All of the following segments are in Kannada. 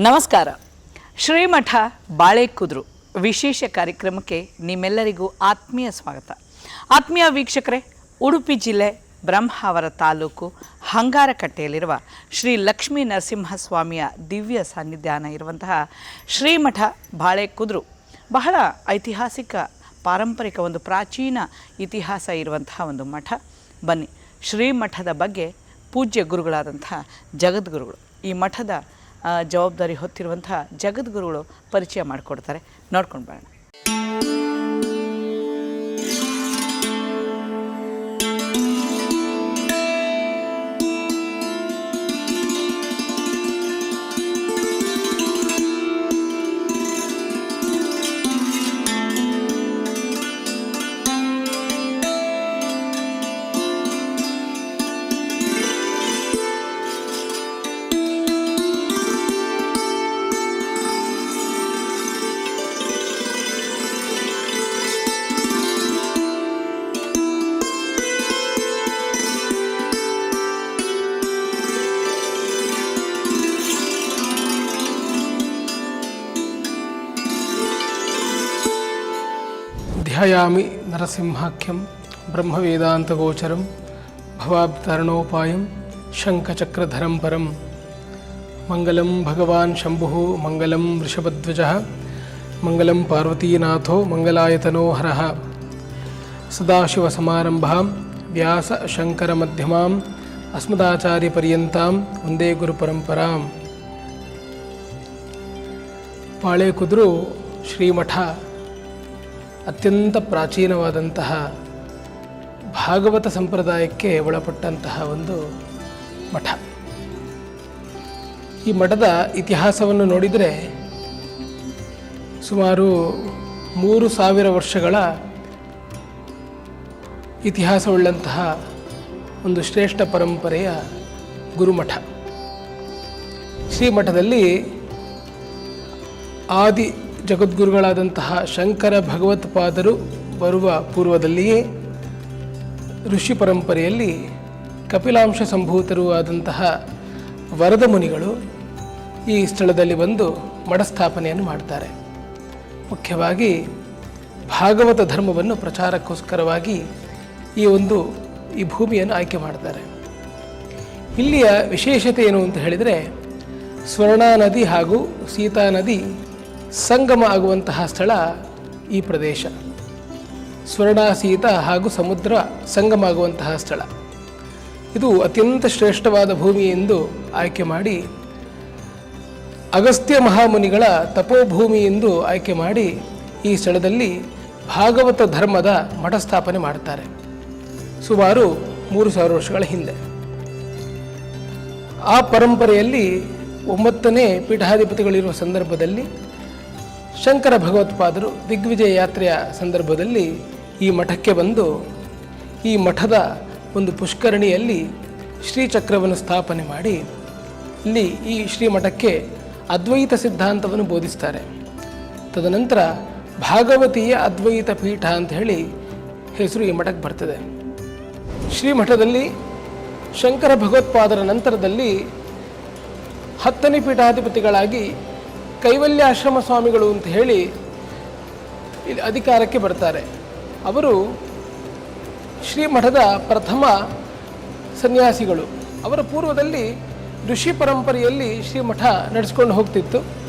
ನಮಸ್ಕಾರ. ಶ್ರೀಮಠ ಬಾಳೆಕುದ್ರು ವಿಶೇಷ ಕಾರ್ಯಕ್ರಮಕ್ಕೆ ನಿಮ್ಮೆಲ್ಲರಿಗೂ ಆತ್ಮೀಯ ಸ್ವಾಗತ. ಆತ್ಮೀಯ ವೀಕ್ಷಕರೇ, ಉಡುಪಿ ಜಿಲ್ಲೆ ಬ್ರಹ್ಮಾವರ ತಾಲೂಕು ಹಂಗಾರಕಟ್ಟೆಯಲ್ಲಿರುವ ಶ್ರೀ ಲಕ್ಷ್ಮೀ ನರಸಿಂಹಸ್ವಾಮಿಯ ದಿವ್ಯ ಸಾನ್ನಿಧ್ಯಾನ ಇರುವಂತಹ ಶ್ರೀಮಠ ಬಾಳೆಕುದ್ರು. ಬಹಳ ಐತಿಹಾಸಿಕ, ಪಾರಂಪರಿಕ ಒಂದು ಪ್ರಾಚೀನ ಇತಿಹಾಸ ಇರುವಂತಹ ಒಂದು ಮಠ. ಬನ್ನಿ, ಶ್ರೀಮಠದ ಬಗ್ಗೆ ಪೂಜ್ಯ ಗುರುಗಳಾದಂತಹ ಜಗದ್ಗುರುಗಳು ಈ ಮಠದ ಜವಾಬ್ದಾರಿ ಹೊತ್ತಿರುವಂತಹ ಜಗದ್ಗುರುಗಳು ಪರಿಚಯ ಮಾಡಿಕೊಡ್ತಾರೆ ನೋಡ್ಕೊಂಡು ಬರೋಣ ಧ್ಯಾಯಾಮಿ ನರಸಿಂಹಾಖ್ಯಂ ಬ್ರಹ್ಮವೇದಾಂತಗೋಚರಂ ಭವಾಬ್ತರಣೋಪಾಯಂ ಶಂಖಚಕ್ರಧರಂ ಪರಂ ಮಂಗಲಂ ಭಗವಾನ್ ಶಂಭು ಮಂಗಲಂ ವೃಷಭಧ್ವಜ ಮಂಗಲಂ ಪಾರ್ವತೀನಾಥೋ ಮಂಗಲಾಯತನೋ ಹರಃ ಸದಾಶಿವಸಮಾರಂಭಾಂ ವ್ಯಾಸ ಶಂಕರಮಧ್ಯಮಾಂ ಅಸ್ಮದಾಚಾರ್ಯಪರ್ಯಂತಾಂ ವಂದೇ ಗುರುಪರಂಪರಾಂ ಬಾಳೆಕುದ್ರು ಶ್ರೀಮಠ ಅತ್ಯಂತ ಪ್ರಾಚೀನವಾದಂತಹ ಭಾಗವತ ಸಂಪ್ರದಾಯಕ್ಕೆ ಒಳಪಟ್ಟಂತಹ ಒಂದು ಮಠ. ಈ ಮಠದ ಇತಿಹಾಸವನ್ನು ನೋಡಿದರೆ ಸುಮಾರು ಮೂರು ಸಾವಿರ ವರ್ಷಗಳ ಇತಿಹಾಸವುಳ್ಳಂತಹ ಒಂದು ಶ್ರೇಷ್ಠ ಪರಂಪರೆಯ ಗುರುಮಠ. ಶ್ರೀಮಠದಲ್ಲಿ ಆದಿ ಜಗದ್ಗುರುಗಳಾದಂತಹ ಶಂಕರ ಭಗವತ್ಪಾದರು ಬರುವ ಪೂರ್ವದಲ್ಲಿಯೇ ಋಷಿ ಪರಂಪರೆಯಲ್ಲಿ ಕಪಿಲಾಂಶ ಸಂಭೂತರೂ ಆದಂತಹ ವರದ ಮುನಿಗಳು ಈ ಸ್ಥಳದಲ್ಲಿ ಬಂದು ಮಠ ಸ್ಥಾಪನೆಯನ್ನು ಮಾಡ್ತಾರೆ. ಮುಖ್ಯವಾಗಿ ಭಾಗವತ ಧರ್ಮವನ್ನು ಪ್ರಚಾರಕ್ಕೋಸ್ಕರವಾಗಿ ಈ ಒಂದು ಈ ಭೂಮಿಯನ್ನು ಆಯ್ಕೆ ಮಾಡ್ತಾರೆ. ಇಲ್ಲಿಯ ವಿಶೇಷತೆ ಏನು ಅಂತ ಹೇಳಿದರೆ ಸ್ವರ್ಣಾ ನದಿ ಹಾಗೂ ಸೀತಾ ನದಿ ಸಂಗಮ ಆಗುವಂತಹ ಸ್ಥಳ ಈ ಪ್ರದೇಶ. ಸ್ವರ್ಣಾಸೀತ ಹಾಗೂ ಸಮುದ್ರ ಸಂಗಮ ಆಗುವಂತಹ ಸ್ಥಳ. ಇದು ಅತ್ಯಂತ ಶ್ರೇಷ್ಠವಾದ ಭೂಮಿ ಎಂದು ಆಯ್ಕೆ ಮಾಡಿ ಅಗಸ್ತ್ಯ ಮಹಾಮುನಿಗಳ ತಪೋಭೂಮಿ ಎಂದು ಆಯ್ಕೆ ಮಾಡಿ ಈ ಸ್ಥಳದಲ್ಲಿ ಭಾಗವತ ಧರ್ಮದ ಮಠ ಸ್ಥಾಪನೆ ಮಾಡ್ತಾರೆ ಸುಮಾರು ಮೂರು ಸಾವಿರ ವರ್ಷಗಳ ಹಿಂದೆ. ಆ ಪರಂಪರೆಯಲ್ಲಿ ಒಂಬತ್ತನೇ ಪೀಠಾಧಿಪತಿಗಳಿರುವ ಸಂದರ್ಭದಲ್ಲಿ ಶಂಕರ ಭಗವತ್ಪಾದರು ದಿಗ್ವಿಜಯ ಯಾತ್ರೆಯ ಸಂದರ್ಭದಲ್ಲಿ ಈ ಮಠಕ್ಕೆ ಬಂದು ಈ ಮಠದ ಒಂದು ಪುಷ್ಕರಣಿಯಲ್ಲಿ ಶ್ರೀಚಕ್ರವನ್ನು ಸ್ಥಾಪನೆ ಮಾಡಿ ಇಲ್ಲಿ ಈ ಶ್ರೀಮಠಕ್ಕೆ ಅದ್ವೈತ ಸಿದ್ಧಾಂತವನ್ನು ಬೋಧಿಸ್ತಾರೆ. ತದನಂತರ ಭಾಗವತೀಯ ಅದ್ವೈತ ಪೀಠ ಅಂತ ಹೇಳಿ ಹೆಸರು ಈ ಮಠಕ್ಕೆ ಬರ್ತದೆ. ಶ್ರೀಮಠದಲ್ಲಿ ಶಂಕರ ಭಗವತ್ಪಾದರ ನಂತರದಲ್ಲಿ ಹತ್ತನೇ ಪೀಠಾಧಿಪತಿಗಳಾಗಿ ಕೈವಲ್ಯಾಶ್ರಮ ಸ್ವಾಮಿಗಳು ಅಂತ ಹೇಳಿ ಇಲ್ಲಿ ಅಧಿಕಾರಕ್ಕೆ ಬರ್ತಾರೆ. ಅವರು ಶ್ರೀಮಠದ ಪ್ರಥಮ ಸನ್ಯಾಸಿಗಳು. ಅವರ ಪೂರ್ವದಲ್ಲಿ ಋಷಿ ಪರಂಪರೆಯಲ್ಲಿ ಶ್ರೀಮಠ ನಡೆಸ್ಕೊಂಡು ಹೋಗ್ತಿತ್ತು.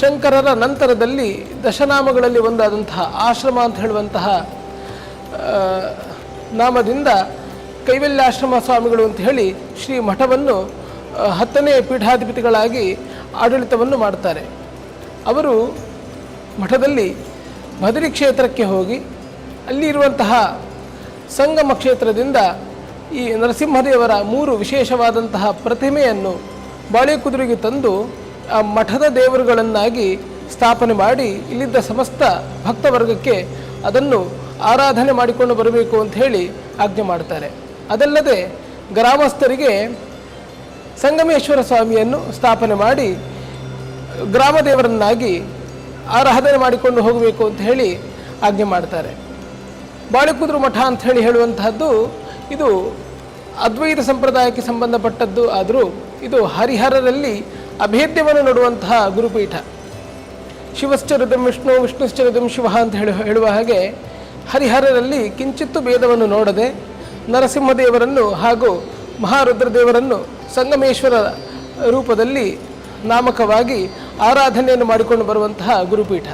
ಶಂಕರರ ನಂತರದಲ್ಲಿ ದಶನಾಮಗಳಲ್ಲಿ ಒಂದಾದಂತಹ ಆಶ್ರಮ ಅಂತ ಹೇಳುವಂತಹ ನಾಮದಿಂದ ಕೈವಲ್ಯಾಶ್ರಮ ಸ್ವಾಮಿಗಳು ಅಂತ ಹೇಳಿ ಶ್ರೀ ಮಠವನ್ನು ಹತ್ತನೇ ಪೀಠಾಧಿಪತಿಗಳಾಗಿ ಆಡಳಿತವನ್ನು ಮಾಡ್ತಾರೆ. ಅವರು ಮಠದಲ್ಲಿ ಬದರಿ ಕ್ಷೇತ್ರಕ್ಕೆ ಹೋಗಿ ಅಲ್ಲಿರುವಂತಹ ಸಂಗಮ ಕ್ಷೇತ್ರದಿಂದ ಈ ನರಸಿಂಹದೇವರ ಮೂರು ವಿಶೇಷವಾದಂತಹ ಪ್ರತಿಮೆಯನ್ನು ಬಾಳೆಕುದುರಿಗೆ ತಂದು ಆ ಮಠದ ದೇವರುಗಳನ್ನಾಗಿ ಸ್ಥಾಪನೆ ಮಾಡಿ ಇಲ್ಲಿದ್ದ ಸಮಸ್ತ ಭಕ್ತವರ್ಗಕ್ಕೆ ಅದನ್ನು ಆರಾಧನೆ ಮಾಡಿಕೊಂಡು ಬರಬೇಕು ಅಂತ ಹೇಳಿ ಆಜ್ಞೆ ಮಾಡ್ತಾರೆ. ಅದಲ್ಲದೆ ಗ್ರಾಮಸ್ಥರಿಗೆ ಸಂಗಮೇಶ್ವರ ಸ್ವಾಮಿಯನ್ನು ಸ್ಥಾಪನೆ ಮಾಡಿ ಗ್ರಾಮ ದೇವರನ್ನಾಗಿ ಆರಾಧನೆ ಮಾಡಿಕೊಂಡು ಹೋಗಬೇಕು ಅಂತ ಹೇಳಿ ಆಜ್ಞೆ ಮಾಡ್ತಾರೆ. ಬಾಳೆಕುದ್ರು ಮಠ ಅಂತ ಹೇಳಿ ಹೇಳುವಂತಹದ್ದು ಇದು ಅದ್ವೈತ ಸಂಪ್ರದಾಯಕ್ಕೆ ಸಂಬಂಧಪಟ್ಟದ್ದು ಆದರೂ ಇದು ಹರಿಹರರಲ್ಲಿ ಅಭೇದ್ಯವನ್ನು ನೋಡುವಂತಹ ಗುರುಪೀಠ. ಶಿವಶ್ಚರದಂ ವಿಷ್ಣು ವಿಷ್ಣುಶ್ಚರದಂ ಶಿವ ಅಂತ ಹೇಳಿ, ಹೇಳುವ ಹಾಗೆ ಹರಿಹರರಲ್ಲಿ ಕಿಂಚಿತ್ತು ಭೇದವನ್ನು ನೋಡದೆ ನರಸಿಂಹದೇವರನ್ನು ಹಾಗೂ ಮಹಾರುದ್ರದೇವರನ್ನು ಸಂಗಮೇಶ್ವರ ರೂಪದಲ್ಲಿ ನಾಮಕವಾಗಿ ಆರಾಧನೆಯನ್ನು ಮಾಡಿಕೊಂಡು ಬರುವಂತಹ ಗುರುಪೀಠ.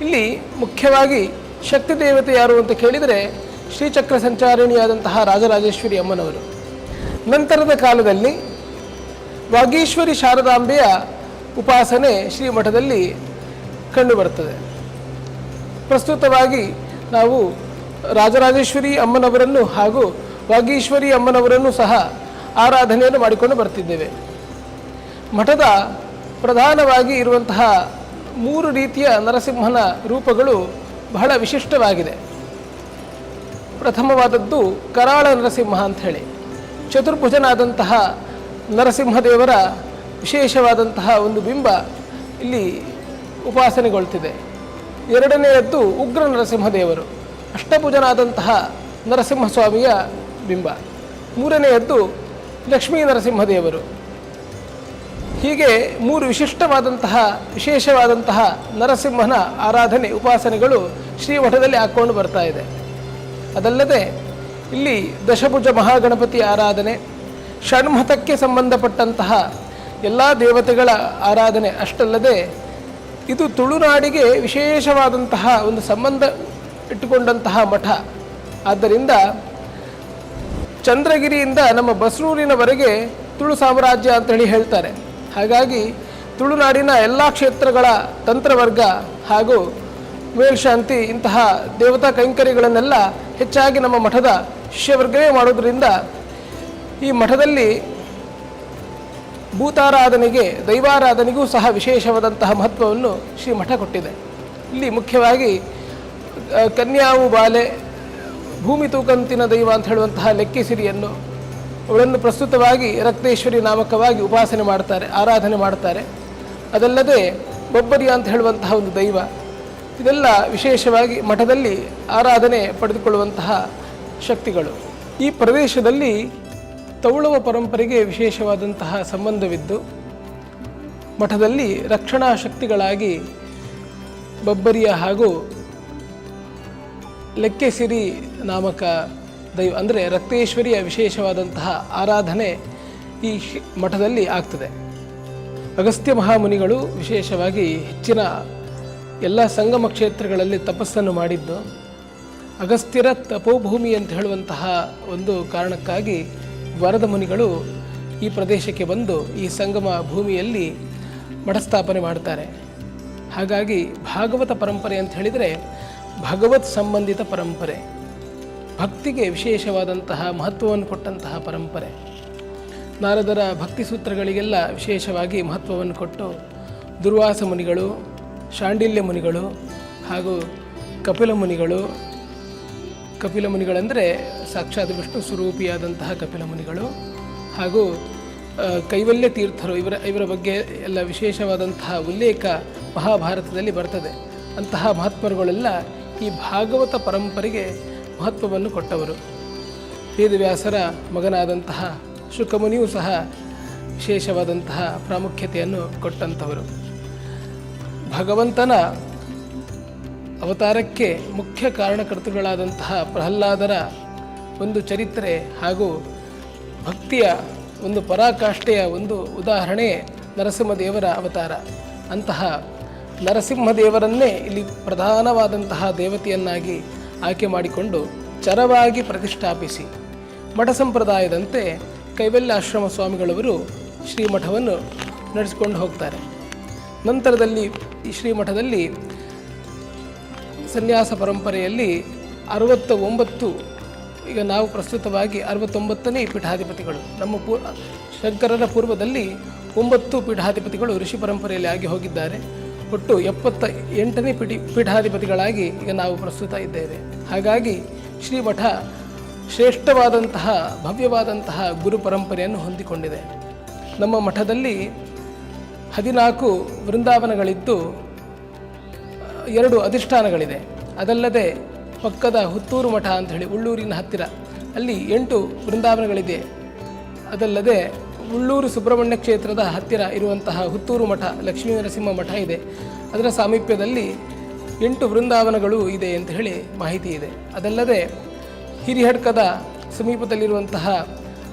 ಇಲ್ಲಿ ಮುಖ್ಯವಾಗಿ ಶಕ್ತಿ ದೇವತೆ ಯಾರು ಅಂತ ಕೇಳಿದರೆ ಶ್ರೀಚಕ್ರ ಸಂಚಾರಿಣಿಯಾದಂತಹ ರಾಜರಾಜೇಶ್ವರಿ ಅಮ್ಮನವರು. ನಂತರದ ಕಾಲದಲ್ಲಿ ವಾಗೀಶ್ವರಿ ಶಾರದಾಂಬೆಯ ಉಪಾಸನೆ ಶ್ರೀಮಠದಲ್ಲಿ ಕಂಡುಬರುತ್ತದೆ ಪ್ರಸ್ತುತವಾಗಿ ನಾವು ರಾಜರಾಜೇಶ್ವರಿ ಅಮ್ಮನವರನ್ನು ಹಾಗೂ ವಾಗೀಶ್ವರಿ ಅಮ್ಮನವರನ್ನು ಸಹ ಆರಾಧನೆಯನ್ನು ಮಾಡಿಕೊಂಡು ಬರ್ತಿದ್ದೇವೆ. ಮಠದ ಪ್ರಧಾನವಾಗಿ ಇರುವಂತಹ ಮೂರು ರೀತಿಯ ನರಸಿಂಹನ ರೂಪಗಳು ಬಹಳ ವಿಶಿಷ್ಟವಾಗಿದೆ. ಪ್ರಥಮವಾದದ್ದು ಕರಾಳ ನರಸಿಂಹ ಅಂತ ಹೇಳಿ ಚತುರ್ಭುಜನಾದಂತಹ ನರಸಿಂಹದೇವರ ವಿಶೇಷವಾದಂತಹ ಒಂದು ಬಿಂಬ ಇಲ್ಲಿ ಉಪಾಸನೆಗೊಳ್ತಿದೆ. ಎರಡನೆಯದ್ದು ಉಗ್ರ ನರಸಿಂಹದೇವರು, ಅಷ್ಟಭುಜನಾದಂತಹ ನರಸಿಂಹಸ್ವಾಮಿಯ ಬಿಂಬ. ಮೂರನೆಯದ್ದು ಲಕ್ಷ್ಮೀ ನರಸಿಂಹದೇವರು ಹೀಗೆ ಮೂರು ವಿಶಿಷ್ಟವಾದಂತಹ, ವಿಶೇಷವಾದಂತಹ ನರಸಿಂಹನ ಆರಾಧನೆ ಉಪಾಸನೆಗಳು ಶ್ರೀಮಠದಲ್ಲಿ ಹಾಕ್ಕೊಂಡು ಬರ್ತಾ ಇದೆ. ಅದಲ್ಲದೆ ಇಲ್ಲಿ ದಶಭುಜ ಮಹಾಗಣಪತಿ ಆರಾಧನೆ, ಷಣ್ಮತಕ್ಕೆ ಸಂಬಂಧಪಟ್ಟಂತಹ ಎಲ್ಲ ದೇವತೆಗಳ ಆರಾಧನೆ ಅಷ್ಟಲ್ಲದೆ ಇದು ತುಳುನಾಡಿಗೆ ವಿಶೇಷವಾದಂತಹ ಒಂದು ಸಂಬಂಧ ಇಟ್ಟುಕೊಂಡಂತಹ ಮಠ. ಆದ್ದರಿಂದ ಚಂದ್ರಗಿರಿಯಿಂದ ನಮ್ಮ ಬಸರೂರಿನವರೆಗೆ ತುಳು ಸಾಮ್ರಾಜ್ಯ ಅಂತೇಳಿ ಹೇಳ್ತಾರೆ. ಹಾಗಾಗಿ ತುಳುನಾಡಿನ ಎಲ್ಲ ಕ್ಷೇತ್ರಗಳ ತಂತ್ರವರ್ಗ ಹಾಗೂ ಮೇಲ್ಶಾಂತಿ ಇಂತಹ ದೇವತಾ ಕೈಂಕರ್ಯಗಳನ್ನೆಲ್ಲ ಹೆಚ್ಚಾಗಿ ನಮ್ಮ ಮಠದ ಶಿಷ್ಯವರ್ಗವೇ ಮಾಡೋದ್ರಿಂದ ಈ ಮಠದಲ್ಲಿ ಭೂತಾರಾಧನೆಗೆ, ದೈವಾರಾಧನೆಗೂ ಸಹ ವಿಶೇಷವಾದಂತಹ ಮಹತ್ವವನ್ನು ಶ್ರೀ ಮಠ ಕೊಟ್ಟಿದೆ. ಇಲ್ಲಿ ಮುಖ್ಯವಾಗಿ ಕನ್ಯಾವು ಬಾಲೆ ಭೂಮಿ ತೂಕಂತಿನ ದೈವ ಅಂತ ಹೇಳುವಂತಹ ಲೆಕ್ಕಿಸಿರಿಯನ್ನು ಅವಳನ್ನು ಪ್ರಸ್ತುತವಾಗಿ ರಕ್ತೇಶ್ವರಿ ನಾಮಕವಾಗಿ ಉಪಾಸನೆ ಮಾಡ್ತಾರೆ, ಆರಾಧನೆ ಮಾಡ್ತಾರೆ. ಅದಲ್ಲದೆ ಬೊಬ್ಬರಿಯ ಅಂತ ಹೇಳುವಂತಹ ಒಂದು ದೈವ. ಇದೆಲ್ಲ ವಿಶೇಷವಾಗಿ ಮಠದಲ್ಲಿ ಆರಾಧನೆ ಪಡೆದುಕೊಳ್ಳುವಂತಹ ಶಕ್ತಿಗಳು. ಈ ಪ್ರದೇಶದಲ್ಲಿ ತೌಳವ ಪರಂಪರೆಗೆ ವಿಶೇಷವಾದಂತಹ ಸಂಬಂಧವಿದ್ದು, ಮಠದಲ್ಲಿ ರಕ್ಷಣಾ ಶಕ್ತಿಗಳಾಗಿ ಬಬ್ಬರಿಯ ಹಾಗೂ ಲೆಕ್ಕೆಸಿರಿ ನಾಮಕ ದೈವ. ಅಂದರೆ ರಕ್ತೇಶ್ವರಿಯ ವಿಶೇಷವಾದಂತಹ ಆರಾಧನೆ ಈ ಮಠದಲ್ಲಿ ಆಗ್ತದೆ. ಅಗಸ್ತ್ಯ ಮಹಾಮುನಿಗಳು ವಿಶೇಷವಾಗಿ ಹೆಚ್ಚಿನ ಎಲ್ಲ ಸಂಗಮ ಕ್ಷೇತ್ರಗಳಲ್ಲಿ ತಪಸ್ಸನ್ನು ಮಾಡಿದ್ದು, ಅಗಸ್ತ್ಯರ ತಪೋಭೂಮಿ ಅಂತ ಹೇಳುವಂತಹ ಒಂದು ಕಾರಣಕ್ಕಾಗಿ ವರದ ಮುನಿಗಳು ಈ ಪ್ರದೇಶಕ್ಕೆ ಬಂದು ಈ ಸಂಗಮ ಭೂಮಿಯಲ್ಲಿ ಮಠಸ್ಥಾಪನೆ ಮಾಡ್ತಾರೆ. ಹಾಗಾಗಿ ಭಾಗವತ ಪರಂಪರೆ ಅಂತ ಹೇಳಿದರೆ ಭಗವತ್ ಸಂಬಂಧಿತ ಪರಂಪರೆ. ಭಕ್ತಿಗೆ ವಿಶೇಷವಾದಂತಹ ಮಹತ್ವವನ್ನು ಕೊಟ್ಟಂತಹ ಪರಂಪರೆ. ನಾರದರ ಭಕ್ತಿ ಸೂತ್ರಗಳಿಗೆಲ್ಲ ವಿಶೇಷವಾಗಿ ಮಹತ್ವವನ್ನು ಕೊಟ್ಟು ದುರ್ವಾಸ ಮುನಿಗಳು, ಶಾಂಡಿಲ್ಯ ಮುನಿಗಳು ಹಾಗೂ ಕಪಿಲ ಮುನಿಗಳು, ಕಪಿಲ ಮುನಿಗಳಂದರೆ ಸಾಕ್ಷಾತ್ ವಿಷ್ಣು ಸ್ವರೂಪಿಯಾದಂತಹ ಕಪಿಲ ಮುನಿಗಳು ಹಾಗೂ ಕೈವಲ್ಯ ತೀರ್ಥರು ಇವರ ಇವರ ಬಗ್ಗೆ ಎಲ್ಲ ವಿಶೇಷವಾದಂತಹ ಉಲ್ಲೇಖ ಮಹಾಭಾರತದಲ್ಲಿ ಬರ್ತದೆ. ಅಂತಹ ಮಹಾತ್ಮರುಗಳೆಲ್ಲ ಈ ಭಾಗವತ ಪರಂಪರೆಗೆ ಮಹತ್ವವನ್ನು ಕೊಟ್ಟವರು. ವೇದವ್ಯಾಸರ ಮಗನಾದಂತಹ ಶುಕಮುನಿಯೂ ಸಹ ವಿಶೇಷವಾದಂತಹ ಪ್ರಾಮುಖ್ಯತೆಯನ್ನು ಕೊಟ್ಟಂಥವರು. ಭಗವಂತನ ಅವತಾರಕ್ಕೆ ಮುಖ್ಯ ಕಾರಣಕರ್ತೃಗಳಾದಂತಹ ಪ್ರಹ್ಲಾದರ ಒಂದು ಚರಿತ್ರೆ ಹಾಗೂ ಭಕ್ತಿಯ ಒಂದು ಪರಾಕಾಷ್ಠೆಯ ಒಂದು ಉದಾಹರಣೆ ನರಸಿಂಹದೇವರ ಅವತಾರ. ಅಂತಹ ನರಸಿಂಹದೇವರನ್ನೇ ಇಲ್ಲಿ ಪ್ರಧಾನವಾದಂತಹ ದೇವತೆಯನ್ನಾಗಿ ಆಯ್ಕೆ ಮಾಡಿಕೊಂಡು ಚರವಾಗಿ ಪ್ರತಿಷ್ಠಾಪಿಸಿ. ಮಠ ಸಂಪ್ರದಾಯದಂತೆ ಕೈವಲ್ಯಾಶ್ರಮ ಸ್ವಾಮಿಗಳವರು ಶ್ರೀಮಠವನ್ನು ನಡೆಸಿಕೊಂಡು ಹೋಗ್ತಾರೆ. ನಂತರದಲ್ಲಿ ಈ ಶ್ರೀಮಠದಲ್ಲಿ ಸನ್ಯಾಸ ಪರಂಪರೆಯಲ್ಲಿ ಅರವತ್ತ ಒಂಬತ್ತು ಈಗ ನಾವು ಪ್ರಸ್ತುತವಾಗಿ ಅರವತ್ತೊಂಬತ್ತನೇ ಪೀಠಾಧಿಪತಿಗಳು. ನಮ್ಮ ಪೂ, ಶಂಕರರ ಪೂರ್ವದಲ್ಲಿ ಒಂಬತ್ತು ಪೀಠಾಧಿಪತಿಗಳು ಋಷಿ ಪರಂಪರೆಯಲ್ಲಿ ಆಗಿ ಹೋಗಿದ್ದಾರೆ. ಒಟ್ಟು ಎಪ್ಪತ್ತ ಎಂಟನೇ ಪೀಠಿ ಪೀಠಾಧಿಪತಿಗಳಾಗಿ ಈಗ ನಾವು ಪ್ರಸ್ತುತ ಇದ್ದೇವೆ. ಹಾಗಾಗಿ ಶ್ರೀಮಠ ಶ್ರೇಷ್ಠವಾದಂತಹ, ಭವ್ಯವಾದಂತಹ ಗುರು ಪರಂಪರೆಯನ್ನು ಹೊಂದಿಕೊಂಡಿದೆ. ನಮ್ಮ ಮಠದಲ್ಲಿ ಹದಿನಾಲ್ಕು ವೃಂದಾವನಗಳಿದ್ದು, ಎರಡು ಅಧಿಷ್ಠಾನಗಳಿದೆ. ಅದಲ್ಲದೆ ಪಕ್ಕದ ಹುತ್ತೂರು ಮಠ ಅಂತ ಹೇಳಿ ಉಳ್ಳೂರಿನ ಹತ್ತಿರ ಅಲ್ಲಿ ಎಂಟು ವೃಂದಾವನಗಳಿದೆ. ಅದಲ್ಲದೆ ಉಳ್ಳೂರು ಸುಬ್ರಹ್ಮಣ್ಯ ಕ್ಷೇತ್ರದ ಹತ್ತಿರ ಇರುವಂತಹ ಹುತ್ತೂರು ಮಠ, ಲಕ್ಷ್ಮೀ ನರಸಿಂಹ ಮಠ ಇದೆ. ಅದರ ಸಾಮೀಪ್ಯದಲ್ಲಿ ಎಂಟು ವೃಂದಾವನಗಳು ಇದೆ ಅಂತ ಹೇಳಿ ಮಾಹಿತಿ ಇದೆ. ಅದಲ್ಲದೆ ಹಿರಿಹಡ್ಕದ ಸಮೀಪದಲ್ಲಿರುವಂತಹ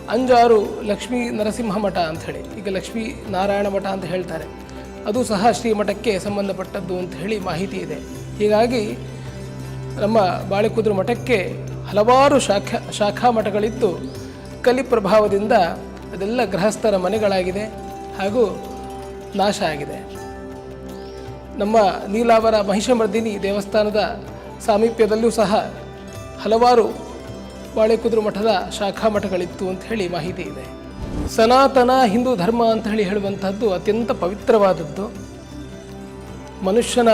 ಅಂಜಾರು ಲಕ್ಷ್ಮೀ ನರಸಿಂಹ ಮಠ ಅಂತ ಹೇಳಿ, ಈಗ ಲಕ್ಷ್ಮೀ ನಾರಾಯಣ ಮಠ ಅಂತ ಹೇಳ್ತಾರೆ. ಅದು ಸಹ ಶ್ರೀಮಠಕ್ಕೆ ಸಂಬಂಧಪಟ್ಟದ್ದು ಅಂತ ಹೇಳಿ ಮಾಹಿತಿ ಇದೆ. ಹೀಗಾಗಿ ನಮ್ಮ ಬಾಳೆಕುದ್ರ ಮಠಕ್ಕೆ ಹಲವಾರು ಶಾಖಾ ಶಾಖಾ ಮಠಗಳಿದ್ದು ಕಲಿ ಪ್ರಭಾವದಿಂದ ಅದೆಲ್ಲ ಗೃಹಸ್ಥರ ಮನೆಗಳಾಗಿದೆ ಹಾಗೂ ನಾಶ ಆಗಿದೆ. ನಮ್ಮ ನೀಲಾವರ ಮಹಿಷಮರ್ದಿನಿ ದೇವಸ್ಥಾನದ ಸಾಮೀಪ್ಯದಲ್ಲೂ ಸಹ ಹಲವಾರು ಬಾಳೆಕುದುರು ಮಠದ ಶಾಖಾ ಮಠಗಳಿತ್ತು ಅಂತ ಹೇಳಿ ಮಾಹಿತಿ ಇದೆ. ಸನಾತನ ಹಿಂದೂ ಧರ್ಮ ಅಂತ ಹೇಳಿ ಹೇಳುವಂತಹದ್ದು ಅತ್ಯಂತ ಪವಿತ್ರವಾದದ್ದು. ಮನುಷ್ಯನ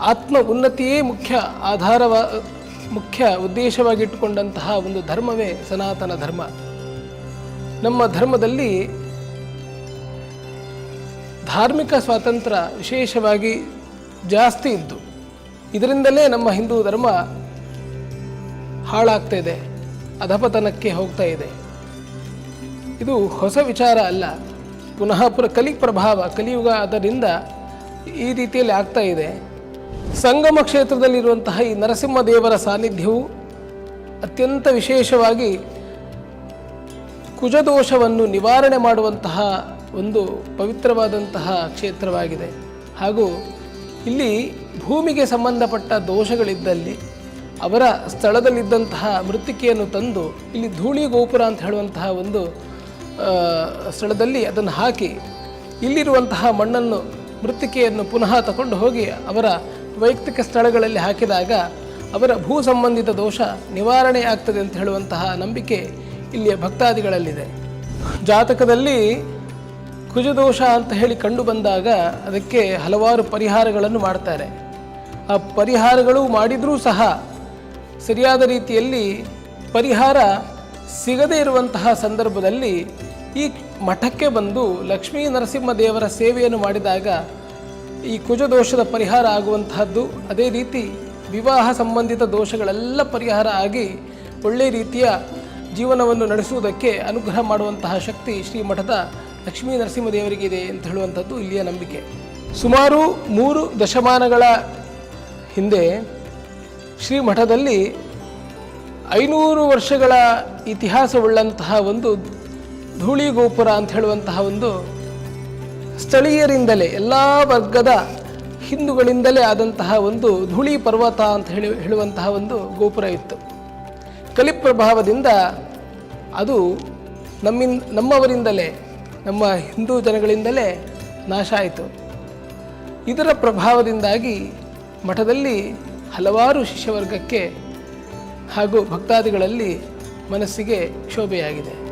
ಆತ್ಮ ಉನ್ನತಿಯೇ ಮುಖ್ಯ ಆಧಾರವ, ಮುಖ್ಯ ಉದ್ದೇಶವಾಗಿಟ್ಟುಕೊಂಡಂತಹ ಒಂದು ಧರ್ಮವೇ ಸನಾತನ ಧರ್ಮ. ನಮ್ಮ ಧರ್ಮದಲ್ಲಿ ಧಾರ್ಮಿಕ ಸ್ವಾತಂತ್ರ್ಯ ವಿಶೇಷವಾಗಿ ಜಾಸ್ತಿ ಇದ್ದು, ಇದರಿಂದಲೇ ನಮ್ಮ ಹಿಂದೂ ಧರ್ಮ ಹಾಳಾಗ್ತಾ ಇದೆ, ಅಧಪತನಕ್ಕೆ ಹೋಗ್ತಾ ಇದೆ. ಇದು ಹೊಸ ವಿಚಾರ ಅಲ್ಲ. ಪುನಃ ಪುರ ಕಲಿ ಪ್ರಭಾವ ಕಲಿಯುಗ ಅದರಿಂದ ಈ ರೀತಿಯಲ್ಲಿ ಆಗ್ತಾ ಇದೆ. ಸಂಗಮ ಕ್ಷೇತ್ರದಲ್ಲಿರುವಂತಹ ಈ ನರಸಿಂಹ ದೇವರ ಸಾನ್ನಿಧ್ಯವು ಅತ್ಯಂತ ವಿಶೇಷವಾಗಿ ಕುಜದೋಷವನ್ನು ನಿವಾರಣೆ ಮಾಡುವಂತಹ ಒಂದು ಪವಿತ್ರವಾದಂತಹ ಕ್ಷೇತ್ರವಾಗಿದೆ. ಹಾಗೂ ಇಲ್ಲಿ ಭೂಮಿಗೆ ಸಂಬಂಧಪಟ್ಟ ದೋಷಗಳಿದ್ದಲ್ಲಿ ಅವರ ಸ್ಥಳದಲ್ಲಿದ್ದಂತಹ ಮೃತ್ತಿಕೆಯನ್ನು ತಂದು ಇಲ್ಲಿ ಧೂಳಿ ಗೋಪುರ ಅಂತ ಹೇಳುವಂತಹ ಒಂದು ಸ್ಥಳದಲ್ಲಿ ಅದನ್ನು ಹಾಕಿ ಇಲ್ಲಿರುವಂತಹ ಮಣ್ಣನ್ನು, ಮೃತ್ತಿಕೆಯನ್ನು ಪುನಃ ತಗೊಂಡು ಹೋಗಿ ಅವರ ವೈಯಕ್ತಿಕ ಸ್ಥಳಗಳಲ್ಲಿ ಹಾಕಿದಾಗ ಅವರ ಭೂ ಸಂಬಂಧಿತ ದೋಷ ನಿವಾರಣೆ ಆಗ್ತದೆ ಅಂತ ಹೇಳುವಂತಹ ನಂಬಿಕೆ ಇಲ್ಲಿಯ ಭಕ್ತಾದಿಗಳಲ್ಲಿದೆ. ಜಾತಕದಲ್ಲಿ ಕುಜದೋಷ ಅಂತ ಹೇಳಿ ಕಂಡು ಬಂದಾಗ ಅದಕ್ಕೆ ಹಲವಾರು ಪರಿಹಾರಗಳನ್ನು ಮಾಡ್ತಾರೆ. ಆ ಪರಿಹಾರಗಳು ಮಾಡಿದರೂ ಸಹ ಸರಿಯಾದ ರೀತಿಯಲ್ಲಿ ಪರಿಹಾರ ಸಿಗದೇ ಇರುವಂತಹ ಸಂದರ್ಭದಲ್ಲಿ ಈ ಮಠಕ್ಕೆ ಬಂದು ಲಕ್ಷ್ಮೀ ನರಸಿಂಹ ದೇವರ ಸೇವೆಯನ್ನು ಮಾಡಿದಾಗ ಈ ಕುಜದೋಷದ ಪರಿಹಾರ ಆಗುವಂತಹದ್ದು, ಅದೇ ರೀತಿ ವಿವಾಹ ಸಂಬಂಧಿತ ದೋಷಗಳೆಲ್ಲ ಪರಿಹಾರ ಆಗಿ ಒಳ್ಳೆಯ ರೀತಿಯ ಜೀವನವನ್ನು ನಡೆಸುವುದಕ್ಕೆ ಅನುಗ್ರಹ ಮಾಡುವಂತಹ ಶಕ್ತಿ ಶ್ರೀ ಮಠದ ಲಕ್ಷ್ಮೀ ನರಸಿಂಹದೇವರಿಗೆ ಇದೆ ಅಂತ ಹೇಳುವಂಥದ್ದು ಇಲ್ಲಿಯ ನಂಬಿಕೆ. ಸುಮಾರು ಮೂರು ದಶಮಾನಗಳ ಹಿಂದೆ ಶ್ರೀ ಮಠದಲ್ಲಿ ಐನೂರು ವರ್ಷಗಳ ಇತಿಹಾಸವುಳ್ಳಂತಹ ಒಂದು ಧೂಳಿ ಗೋಪುರ ಅಂತ ಹೇಳುವಂತಹ ಒಂದು ಸ್ಥಳೀಯರಿಂದಲೇ, ಎಲ್ಲ ವರ್ಗದ ಹಿಂದೂಗಳಿಂದಲೇ ಆದಂತಹ ಒಂದು ಧೂಳಿ ಪರ್ವತ ಅಂತ ಹೇಳಿ ಹೇಳುವಂತಹ ಒಂದು ಗೋಪುರ ಇತ್ತು. ಕಲಿಪ್ರಭಾವದಿಂದ ಅದು ನಮ್ಮಿಂದ ನಮ್ಮವರಿಂದಲೇ, ನಮ್ಮ ಹಿಂದೂ ಜನಗಳಿಂದಲೇ ನಾಶ ಆಯಿತು. ಇದರ ಪ್ರಭಾವದಿಂದಾಗಿ ಮಠದಲ್ಲಿ ಹಲವಾರು ಶಿಷ್ಯವರ್ಗಕ್ಕೆ ಹಾಗೂ ಭಕ್ತಾದಿಗಳಲ್ಲಿ ಮನಸ್ಸಿಗೆ ಕ್ಷೋಭೆಯಾಗಿದೆ.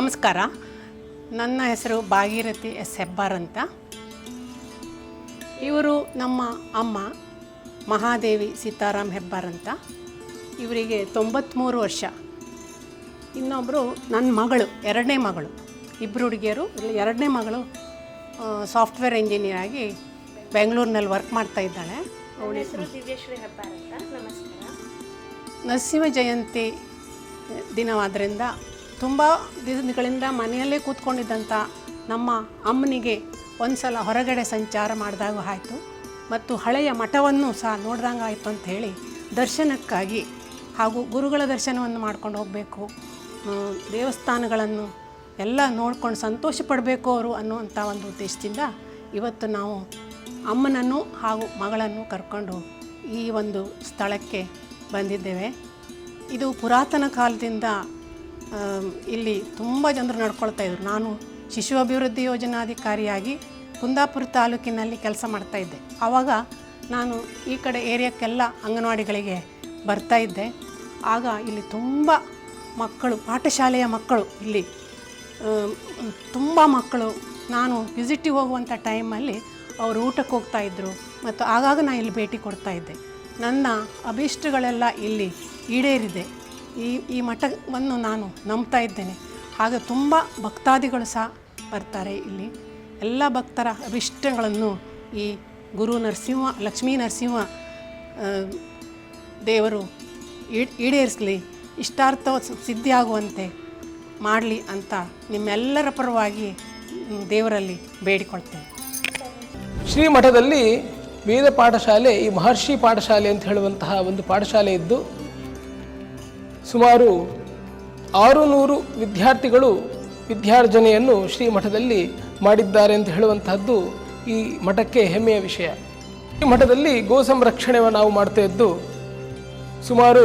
ನಮಸ್ಕಾರ. ನನ್ನ ಹೆಸರು ಭಾಗೀರಥಿ ಎಸ್. ಹೆಬ್ಬಾರ್ ಅಂತ. ಇವರು ನಮ್ಮ ಅಮ್ಮ ಮಹಾದೇವಿ ಸೀತಾರಾಮ್ ಹೆಬ್ಬಾರ್ ಅಂತ. ಇವರಿಗೆ ತೊಂಬತ್ತ್ಮೂರು ವರ್ಷ. ಇನ್ನೊಬ್ಬರು ನನ್ನ ಮಗಳು ಎರಡನೇ ಮಗಳು. ಇಬ್ಬರು ಹುಡುಗಿಯರು ಇಲ್ಲಿ ಎರಡನೇ ಮಗಳು ಸಾಫ್ಟ್ವೇರ್ ಇಂಜಿನಿಯರ್ ಆಗಿ ಬೆಂಗಳೂರಿನಲ್ಲಿ ವರ್ಕ್ ಮಾಡ್ತಾ ಇದ್ದಾಳೆ. ಅವಳು ದಿವ್ಯಶ್ರೀ ಹೆಬ್ಬಾರ್ ಅಂತ. ನಮಸ್ಕಾರ. ನರಸಿಂಹ ಜಯಂತಿ ದಿನವಾದ್ದರಿಂದ ತುಂಬ ದಿನಗಳಿಂದ ಮನೆಯಲ್ಲೇ ಕೂತ್ಕೊಂಡಿದ್ದಂಥ ನಮ್ಮ ಅಮ್ಮನಿಗೆ ಒಂದು ಸಲ ಹೊರಗಡೆ ಸಂಚಾರ ಮಾಡಿದಾಗ ಆಯಿತು. ಮತ್ತು ಹಳೆಯ ಮಠವನ್ನು ಸಹ ನೋಡ್ದಂಗೆ ಆಯಿತು ಅಂತ ಹೇಳಿ ದರ್ಶನಕ್ಕಾಗಿ ಹಾಗೂ ಗುರುಗಳ ದರ್ಶನವನ್ನು ಮಾಡ್ಕೊಂಡು ಹೋಗಬೇಕು. ದೇವಸ್ಥಾನಗಳನ್ನು ಎಲ್ಲ ನೋಡ್ಕೊಂಡು ಸಂತೋಷ ಪಡಬೇಕು ಅವರು ಅನ್ನುವಂಥ ಒಂದು ಉದ್ದೇಶದಿಂದ ಇವತ್ತು ನಾವು ಅಮ್ಮನನ್ನು ಹಾಗೂ ಮಗಳನ್ನು ಕರ್ಕೊಂಡು ಈ ಒಂದು ಸ್ಥಳಕ್ಕೆ ಬಂದಿದ್ದೇವೆ. ಇದು ಪುರಾತನ ಕಾಲದಿಂದ ಇಲ್ಲಿ ತುಂಬ ಜನರು ನಡ್ಕೊಳ್ತಾ ಇದ್ರು. ನಾನು ಶಿಶು ಅಭಿವೃದ್ಧಿ ಯೋಜನಾಧಿಕಾರಿಯಾಗಿ ಕುಂದಾಪುರ ತಾಲೂಕಿನಲ್ಲಿ ಕೆಲಸ ಮಾಡ್ತಾ ಇದ್ದೆ. ಆವಾಗ ನಾನು ಈ ಕಡೆ ಏರಿಯಾಕ್ಕೆಲ್ಲ ಅಂಗನವಾಡಿಗಳಿಗೆ ಬರ್ತಾ ಇದ್ದೆ. ಆಗ ಇಲ್ಲಿ ತುಂಬ ಮಕ್ಕಳು, ಪಾಠಶಾಲೆಯ ಮಕ್ಕಳು ಇಲ್ಲಿ ತುಂಬ ಮಕ್ಕಳು. ನಾನು ವಿಸಿಟಿಗೆ ಹೋಗುವಂಥ ಟೈಮಲ್ಲಿ ಅವರು ಊಟಕ್ಕೆ ಹೋಗ್ತಾ ಇದ್ದರು ಮತ್ತು ಆಗಾಗ ನಾನು ಇಲ್ಲಿ ಭೇಟಿ ಕೊಡ್ತಾ ಇದ್ದೆ. ನನ್ನ ಅಭೀಷ್ಟಗಳೆಲ್ಲ ಇಲ್ಲಿ ಈಡೇರಿದೆ. ಈ ಈ ಮಠವನ್ನು ನಾನು ನಂಬ್ತಾ ಇದ್ದೇನೆ. ಹಾಗೆ ತುಂಬ ಭಕ್ತಾದಿಗಳು ಸಹ ಬರ್ತಾರೆ ಇಲ್ಲಿ. ಎಲ್ಲ ಭಕ್ತರ ಅಭಿಷ್ಟಗಳನ್ನು ಈ ಗುರು ನರಸಿಂಹ, ಲಕ್ಷ್ಮೀ ನರಸಿಂಹ ದೇವರು ಈಡ್ ಈಡೇರಿಸಲಿ ಇಷ್ಟಾರ್ಥ ಸಿದ್ಧಿಯಾಗುವಂತೆ ಮಾಡಲಿ ಅಂತ ನಿಮ್ಮೆಲ್ಲರ ಪರವಾಗಿ ದೇವರಲ್ಲಿ ಬೇಡಿಕೊಳ್ತೇನೆ. ಶ್ರೀಮಠದಲ್ಲಿ ವೇದ ಪಾಠಶಾಲೆ, ಈ ಮಹರ್ಷಿ ಪಾಠಶಾಲೆ ಅಂತ ಹೇಳುವಂತಹ ಒಂದು ಪಾಠಶಾಲೆ ಇದ್ದು ಸುಮಾರು ಆರು ನೂರು ವಿದ್ಯಾರ್ಥಿಗಳು ವಿದ್ಯಾರ್ಜನೆಯನ್ನು ಶ್ರೀ ಮಠದಲ್ಲಿ ಮಾಡಿದ್ದಾರೆ ಅಂತ ಹೇಳುವಂತಹದ್ದು ಈ ಮಠಕ್ಕೆ ಹೆಮ್ಮೆಯ ವಿಷಯ. ಈ ಮಠದಲ್ಲಿ ಗೋ ಸಂರಕ್ಷಣೆ ನಾವು ಮಾಡ್ತಾ ಇದ್ದು ಸುಮಾರು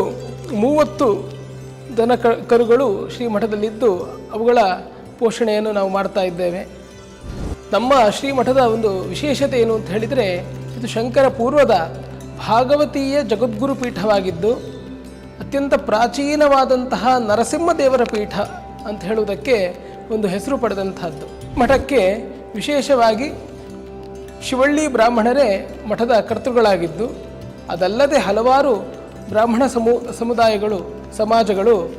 ಮೂವತ್ತು ದನ ಕರುಗಳು ಶ್ರೀ ಮಠದಲ್ಲಿದ್ದು ಅವುಗಳ ಪೋಷಣೆಯನ್ನು ನಾವು ಮಾಡ್ತಾ ಇದ್ದೇವೆ. ನಮ್ಮ ಶ್ರೀ ಮಠದ ಒಂದು ವಿಶೇಷತೆ ಏನು ಅಂತ ಹೇಳಿದರೆ, ಇದು ಶಂಕರ ಪೂರ್ವದ ಭಾಗವತೀಯ ಜಗದ್ಗುರು ಪೀಠವಾಗಿದ್ದು ಅತ್ಯಂತ ಪ್ರಾಚೀನವಾದಂತಹ ನರಸಿಂಹದೇವರ ಪೀಠ ಅಂತ ಹೇಳುವುದಕ್ಕೆ ಒಂದು ಹೆಸರು ಪಡೆದಂತಹದ್ದು. ಮಠಕ್ಕೆ ವಿಶೇಷವಾಗಿ ಶಿವಳ್ಳಿ ಬ್ರಾಹ್ಮಣರೇ ಮಠದ ಕರ್ತೃಗಳಾಗಿದ್ದು, ಅದಲ್ಲದೆ ಹಲವಾರು ಬ್ರಾಹ್ಮಣ ಸಮು, ಸಮುದಾಯಗಳು, ಸಮಾಜಗಳು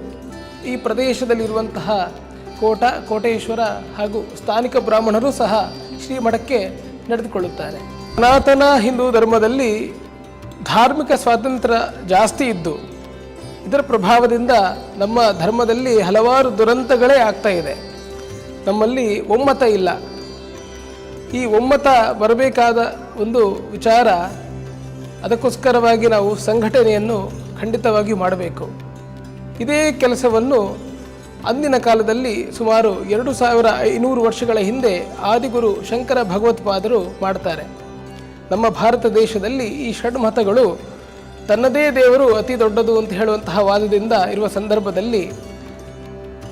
ಈ ಪ್ರದೇಶದಲ್ಲಿರುವಂತಹ ಕೋಟ, ಕೋಟೇಶ್ವರ ಹಾಗೂ ಸ್ಥಾನಿಕ ಬ್ರಾಹ್ಮಣರು ಸಹ ಶ್ರೀಮಠಕ್ಕೆ ನಡೆದುಕೊಳ್ಳುತ್ತಾರೆ. ಸನಾತನ ಹಿಂದೂ ಧರ್ಮದಲ್ಲಿ ಧಾರ್ಮಿಕ ಸ್ವಾತಂತ್ರ್ಯ ಜಾಸ್ತಿ ಇದ್ದು ಇದರ ಪ್ರಭಾವದಿಂದ ನಮ್ಮ ಧರ್ಮದಲ್ಲಿ ಹಲವಾರು ದುರಂತಗಳೇ ಆಗ್ತಾ ಇದೆ. ನಮ್ಮಲ್ಲಿ ಒಮ್ಮತ ಇಲ್ಲ. ಈ ಒಮ್ಮತ ಬರಬೇಕಾದ ಒಂದು ವಿಚಾರ ಅದಕ್ಕೋಸ್ಕರವಾಗಿ ನಾವು ಸಂಘಟನೆಯನ್ನು ಖಂಡಿತವಾಗಿ ಮಾಡಬೇಕು. ಇದೇ ಕೆಲಸವನ್ನು ಅಂದಿನ ಕಾಲದಲ್ಲಿ ಸುಮಾರು ಎರಡು ಸಾವಿರ ಐನೂರು ವರ್ಷಗಳ ಹಿಂದೆ ಆದಿಗುರು ಶಂಕರ ಭಗವತ್ಪಾದರು ಮಾಡ್ತಾರೆ. ನಮ್ಮ ಭಾರತ ದೇಶದಲ್ಲಿ ಈ ಷಡ್ಮತಗಳು ತನ್ನದೇ ದೇವರು ಅತಿ ದೊಡ್ಡದು ಅಂತ ಹೇಳುವಂತಹ ವಾದದಿಂದ ಇರುವ ಸಂದರ್ಭದಲ್ಲಿ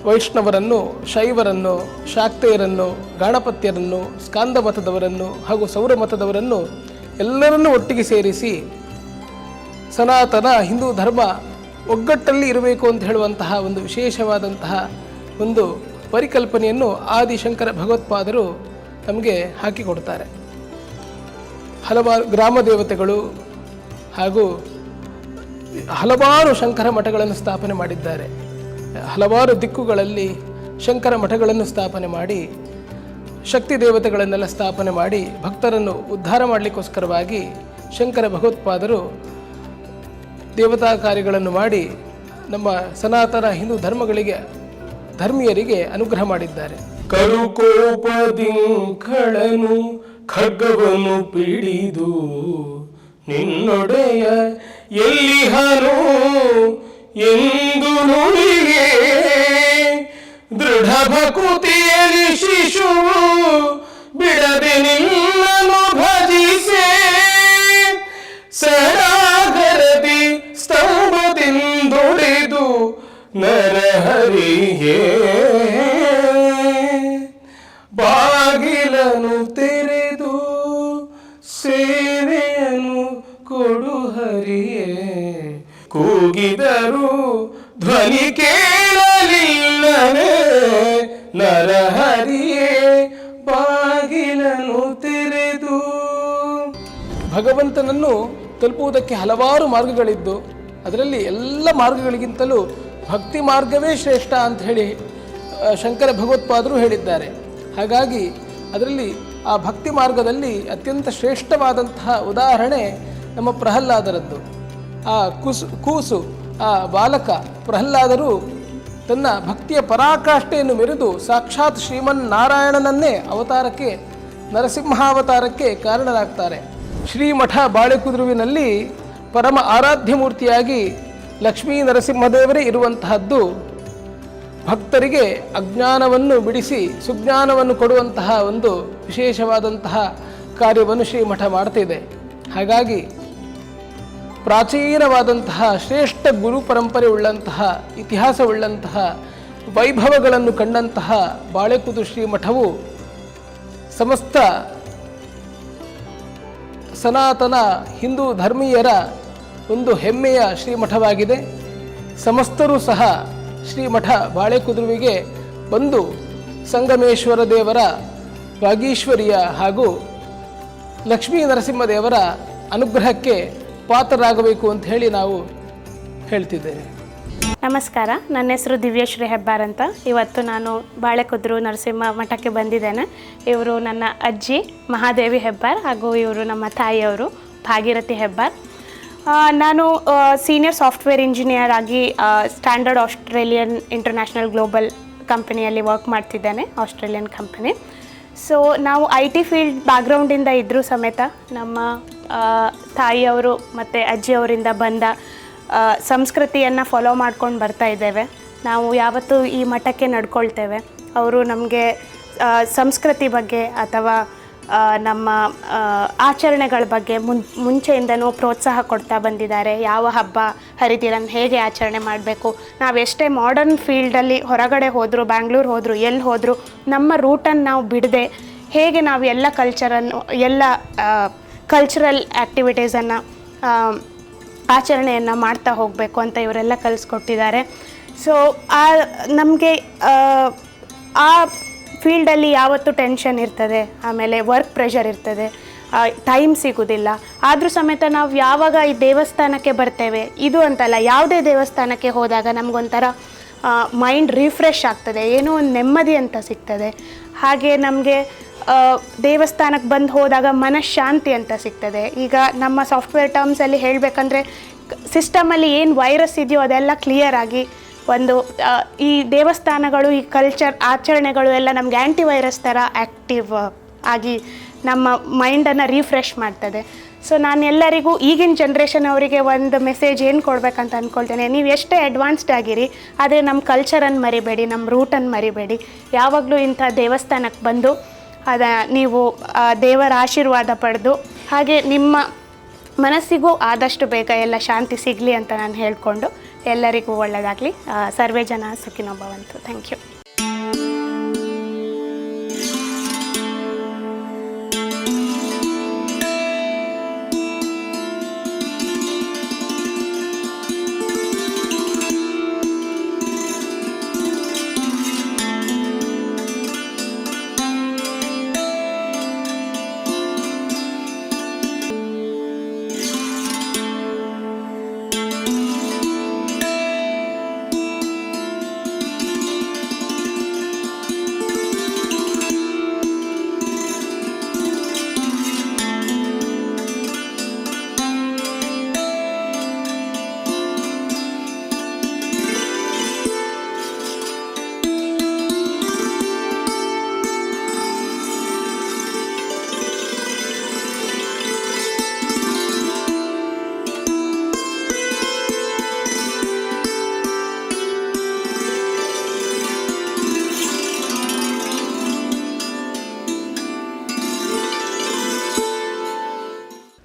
ವೈಷ್ಣವರನ್ನು, ಶೈವರನ್ನು, ಶಾಕ್ತೆಯರನ್ನು, ಗಾಣಪತ್ಯರನ್ನು ಸ್ಕಾಂದ ಮತದವರನ್ನು ಹಾಗೂ ಸೌರ ಮತದವರನ್ನು ಎಲ್ಲರನ್ನೂ ಒಟ್ಟಿಗೆ ಸೇರಿಸಿ ಸನಾತನ ಹಿಂದೂ ಧರ್ಮ ಒಗ್ಗಟ್ಟಲ್ಲಿ ಇರಬೇಕು ಅಂತ ಹೇಳುವಂತಹ ಒಂದು ವಿಶೇಷವಾದಂತಹ ಒಂದು ಪರಿಕಲ್ಪನೆಯನ್ನು ಆದಿಶಂಕರ ಭಗವತ್ಪಾದರು ನಮಗೆ ಹಾಕಿಕೊಡ್ತಾರೆ. ಹಲವಾರು ಗ್ರಾಮ ದೇವತೆಗಳು ಹಾಗೂ ಹಲವಾರು ಶಂಕರ ಮಠಗಳನ್ನು ಸ್ಥಾಪನೆ ಮಾಡಿದ್ದಾರೆ. ಹಲವಾರು ದಿಕ್ಕುಗಳಲ್ಲಿ ಶಂಕರ ಮಠಗಳನ್ನು ಸ್ಥಾಪನೆ ಮಾಡಿ, ಶಕ್ತಿ ದೇವತೆಗಳನ್ನೆಲ್ಲ ಸ್ಥಾಪನೆ ಮಾಡಿ, ಭಕ್ತರನ್ನು ಉದ್ಧಾರ ಮಾಡಲಿಕ್ಕೋಸ್ಕರವಾಗಿ ಶಂಕರ ಭಗವತ್ಪಾದರು ದೇವತಾ ಕಾರ್ಯಗಳನ್ನು ಮಾಡಿ ನಮ್ಮ ಸನಾತನ ಹಿಂದೂ ಧರ್ಮಗಳಿಗೆ, ಧರ್ಮೀಯರಿಗೆ ಅನುಗ್ರಹ ಮಾಡಿದ್ದಾರೆ. ಕರುಕೋಪದಿಂಕಳನು ಖಡ್ಗವನ್ನು ಪಿಡಿದು ನಿನ್ನೊಡೆಯ ಎಲ್ಲಿಹನು ಎಂದು ನುಡಿಗೆ ದೃಢ ಭಕುತಿಯಲ್ಲಿ ಶಿಶುವು ಬಿಡದೆ ನಿನ್ನನು ಭಜಿಸೆ. ಸರಾಗರದಿ ಸ್ತಂಭದಿಂದೊಡೆದು ನರಹರಿಯೇ. ಬಾಗಿಲನು ತೆರೆದು ಸೇವೆಯನ್ನು ಕೂಗಿದರು ಧ್ವನಿ ಕೇಳಲಿಲ್ಲನೆ. ನರಹರಿಯೇ ಬಾಗಿಲನು ತೆರೆದು. ಭಗವಂತನನ್ನು ತಲುಪುವುದಕ್ಕೆ ಹಲವಾರು ಮಾರ್ಗಗಳಿದ್ದು, ಅದರಲ್ಲಿ ಎಲ್ಲ ಮಾರ್ಗಗಳಿಗಿಂತಲೂ ಭಕ್ತಿ ಮಾರ್ಗವೇ ಶ್ರೇಷ್ಠ ಅಂತ ಹೇಳಿ ಶಂಕರ ಭಗವತ್ಪಾದರು ಹೇಳಿದ್ದಾರೆ. ಹಾಗಾಗಿ ಅದರಲ್ಲಿ ಆ ಭಕ್ತಿ ಮಾರ್ಗದಲ್ಲಿ ಅತ್ಯಂತ ಶ್ರೇಷ್ಠವಾದಂತಹ ಉದಾಹರಣೆ ನಮ್ಮ ಪ್ರಹ್ಲಾದರದ್ದು. ಆ ಕುಸು, ಕೂಸು, ಆ ಬಾಲಕ ಪ್ರಹ್ಲಾದರು ತನ್ನ ಭಕ್ತಿಯ ಪರಾಕಾಷ್ಠೆಯನ್ನು ಮೆರೆದು ಸಾಕ್ಷಾತ್ ಶ್ರೀಮನ್ ನಾರಾಯಣನನ್ನೇ ಅವತಾರಕ್ಕೆ, ನರಸಿಂಹಾವತಾರಕ್ಕೆ ಕಾರಣರಾಗ್ತಾರೆ. ಶ್ರೀಮಠ ಬಾಳೆಕುದುರುವಿನಲ್ಲಿ ಪರಮ ಆರಾಧ್ಯ ಮೂರ್ತಿಯಾಗಿ ಲಕ್ಷ್ಮೀ ನರಸಿಂಹದೇವರೇ ಇರುವಂತಹದ್ದು, ಭಕ್ತರಿಗೆ ಅಜ್ಞಾನವನ್ನು ಬಿಡಿಸಿ ಸುಜ್ಞಾನವನ್ನು ಕೊಡುವಂತಹ ಒಂದು ವಿಶೇಷವಾದಂತಹ ಕಾರ್ಯವನ್ನು ಶ್ರೀಮಠ ಮಾಡ್ತಿದೆ. ಹಾಗಾಗಿ ಪ್ರಾಚೀನವಾದಂತಹ ಶ್ರೇಷ್ಠ ಗುರು ಪರಂಪರೆ ಉಳ್ಳಂತಹ ಇತಿಹಾಸವುಳ್ಳಂತಹ ವೈಭವಗಳನ್ನು ಕಂಡಂತಹ ಬಾಳೆಕುದು ಶ್ರೀ ಮಠವು ಸಮಸ್ತ ಸನಾತನ ಹಿಂದೂ ಧರ್ಮೀಯರ ಒಂದು ಹೆಮ್ಮೆಯ ಶ್ರೀಮಠವಾಗಿದೆ. ಸಮಸ್ತರೂ ಸಹ ಶ್ರೀಮಠ ಬಾಳೆಕುದುರುವಿಗೆ ಬಂದು ಸಂಗಮೇಶ್ವರ ದೇವರ ವಾಗೀಶ್ವರಿಯ ಹಾಗೂ ಲಕ್ಷ್ಮೀ ನರಸಿಂಹದೇವರ ಅನುಗ್ರಹಕ್ಕೆ ಪಾತ್ರರಾಗಬೇಕು ಅಂತ ಹೇಳಿ ನಾವು ಹೇಳ್ತಿದ್ದೇವೆ. ನಮಸ್ಕಾರ, ನನ್ನ ಹೆಸರು ದಿವ್ಯಶ್ರೀ ಹೆಬ್ಬಾರ್ ಅಂತ. ಇವತ್ತು ನಾನು ಬಾಳೆಕುದ್ರು ನರಸಿಂಹ ಮಠಕ್ಕೆ ಬಂದಿದ್ದೇನೆ. ಇವರು ನನ್ನ ಅಜ್ಜಿ ಮಹಾದೇವಿ ಹೆಬ್ಬಾರ್ ಹಾಗೂ ಇವರು ನಮ್ಮ ತಾಯಿಯವರು ಭಾಗೀರಥಿ ಹೆಬ್ಬಾರ್. ನಾನು ಸೀನಿಯರ್ ಸಾಫ್ಟ್ವೇರ್ ಇಂಜಿನಿಯರ್ ಆಗಿ ಸ್ಟ್ಯಾಂಡರ್ಡ್ ಆಸ್ಟ್ರೇಲಿಯನ್ ಇಂಟರ್ನ್ಯಾಷನಲ್ ಗ್ಲೋಬಲ್ ಕಂಪನಿಯಲ್ಲಿ ವರ್ಕ್ ಮಾಡ್ತಿದ್ದೇನೆ, ಆಸ್ಟ್ರೇಲಿಯನ್ ಕಂಪನಿ. ಸೊ ನಾವು ಐ ಟಿ ಫೀಲ್ಡ್ ಬ್ಯಾಕ್ಗ್ರೌಂಡಿಂದ ಇದ್ದರೂ ಸಮೇತ ನಮ್ಮ ತಾಯಿಯವರು ಮತ್ತು ಅಜ್ಜಿಯವರಿಂದ ಬಂದ ಸಂಸ್ಕೃತಿಯನ್ನು ಫಾಲೋ ಮಾಡ್ಕೊಂಡು ಬರ್ತಾ ಇದ್ದೇವೆ. ನಾವು ಯಾವತ್ತೂ ಈ ಮಠಕ್ಕೆ ನಡ್ಕೊಳ್ತೇವೆ. ಅವರು ನಮಗೆ ಸಂಸ್ಕೃತಿ ಬಗ್ಗೆ ಅಥವಾ ನಮ್ಮ ಆಚರಣೆಗಳ ಬಗ್ಗೆ ಮುನ್, ಮುಂಚೆಯಿಂದನೂ ಪ್ರೋತ್ಸಾಹ ಕೊಡ್ತಾ ಬಂದಿದ್ದಾರೆ. ಯಾವ ಹಬ್ಬ ಹರಿದಿರನ್ನು ಹೇಗೆ ಆಚರಣೆ ಮಾಡಬೇಕು? ನಾವು ಎಷ್ಟೇ ಮಾಡರ್ನ್ ಫೀಲ್ಡಲ್ಲಿ ಹೊರಗಡೆ ಹೋದರೂ ಬ್ಯಾಂಗ್ಳೂರು ಹೋದರೂ ಎಲ್ಲಿ ಹೋದರೂ, ನಮ್ಮ ರೂಟನ್ನು ನಾವು ಬಿಡದೆ, ಹೇಗೆ ನಾವು ಎಲ್ಲ ಕಲ್ಚರನ್ನು ಎಲ್ಲ ಕಲ್ಚರಲ್ ಆ್ಯಕ್ಟಿವಿಟೀಸನ್ನು ಆಚರಣೆಯನ್ನು ಮಾಡ್ತಾ ಹೋಗಬೇಕು ಅಂತ ಇವರೆಲ್ಲ ಕಲಿಸ್ಕೊಟ್ಟಿದ್ದಾರೆ. ಸೊ ಆ, ನಮಗೆ, ಆ ಫೀಲ್ಡಲ್ಲಿ ಯಾವತ್ತು ಟೆನ್ಷನ್ ಇರ್ತದೆ, ಆಮೇಲೆ ವರ್ಕ್ ಪ್ರೆಷರ್ ಇರ್ತದೆ ಟೈಮ್ ಸಿಗೋದಿಲ್ಲ. ಆದರೂ ಸಮೇತ ನಾವು ಯಾವಾಗ ಈ ದೇವಸ್ಥಾನಕ್ಕೆ ಬರ್ತೇವೆ, ಇದು ಅಂತಲ್ಲ, ಯಾವುದೇ ದೇವಸ್ಥಾನಕ್ಕೆ ಹೋದಾಗ ನಮಗೊಂಥರ ಮೈಂಡ್ ರಿಫ್ರೆಶ್ ಆಗ್ತದೆ, ಏನೋ ಒಂದು ನೆಮ್ಮದಿ ಅಂತ ಸಿಗ್ತದೆ. ಹಾಗೆ ನಮಗೆ ದೇವಸ್ಥಾನಕ್ಕೆ ಬಂದು ಹೋದಾಗ ಮನಃಶಾಂತಿ ಅಂತ ಸಿಗ್ತದೆ. ಈಗ ನಮ್ಮ ಸಾಫ್ಟ್ವೇರ್ ಟರ್ಮ್ಸಲ್ಲಿ ಹೇಳಬೇಕಂದ್ರೆ ಸಿಸ್ಟಮಲ್ಲಿ ಏನು ವೈರಸ್ ಇದೆಯೋ ಅದೆಲ್ಲ ಕ್ಲಿಯರ್ ಆಗಿ ಒಂದು ಈ ದೇವಸ್ಥಾನಗಳು, ಈ ಕಲ್ಚರ್ ಆಚರಣೆಗಳು ಎಲ್ಲ ನಮಗೆ ಆ್ಯಂಟಿ ವೈರಸ್ ಥರ ಆ್ಯಕ್ಟಿವ್ ಆಗಿ ನಮ್ಮ ಮೈಂಡನ್ನು ರಿಫ್ರೆಶ್ ಮಾಡ್ತದೆ. ಸೊ ನಾನು ಎಲ್ಲರಿಗೂ ಈಗಿನ ಜನ್ರೇಷನ್ ಅವರಿಗೆ ಒಂದು ಮೆಸೇಜ್ ಏನು ಕೊಡಬೇಕಂತ ಅಂದ್ಕೊಳ್ತೇನೆ ನೀವು ಎಷ್ಟೇ ಅಡ್ವಾನ್ಸ್ಡ್ ಆಗಿರಿ, ಆದರೆ ನಮ್ಮ ಕಲ್ಚರನ್ನು ಮರಿಬೇಡಿ ನಮ್ಮ ರೂಟನ್ನು ಮರಿಬೇಡಿ. ಯಾವಾಗಲೂ ಇಂಥ ದೇವಸ್ಥಾನಕ್ಕೆ ಬಂದು ಅದ ನೀವು ದೇವರ ಆಶೀರ್ವಾದ ಪಡೆದು, ಹಾಗೆ ನಿಮ್ಮ ಮನಸ್ಸಿಗೂ ಆದಷ್ಟು ಬೇಗ ಎಲ್ಲ ಶಾಂತಿ ಸಿಗಲಿ ಅಂತ ನಾನು ಹೇಳಿಕೊಂಡು ಎಲ್ಲರಿಗೂ ಒಳ್ಳೆಯದಾಗಲಿ ಸರ್ವೇ ಜನ ಸುಖಿನೋ ಭವಂತು ಥ್ಯಾಂಕ್ ಯು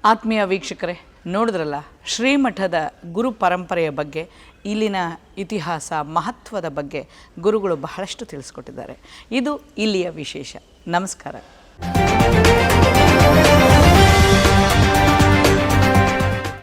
ಆತ್ಮೀಯ ವೀಕ್ಷಕರೇ, ನೋಡಿದ್ರಲ್ಲ, ಶ್ರೀಮಠದ ಗುರು ಪರಂಪರೆಯ ಬಗ್ಗೆ, ಇಲ್ಲಿನ ಇತಿಹಾಸ, ಮಹತ್ವದ ಬಗ್ಗೆ ಗುರುಗಳು ಬಹಳಷ್ಟು ತಿಳಿಸ್ಕೊಟ್ಟಿದ್ದಾರೆ. ಇದು ಇಲ್ಲಿಯ ವಿಶೇಷ. ನಮಸ್ಕಾರ.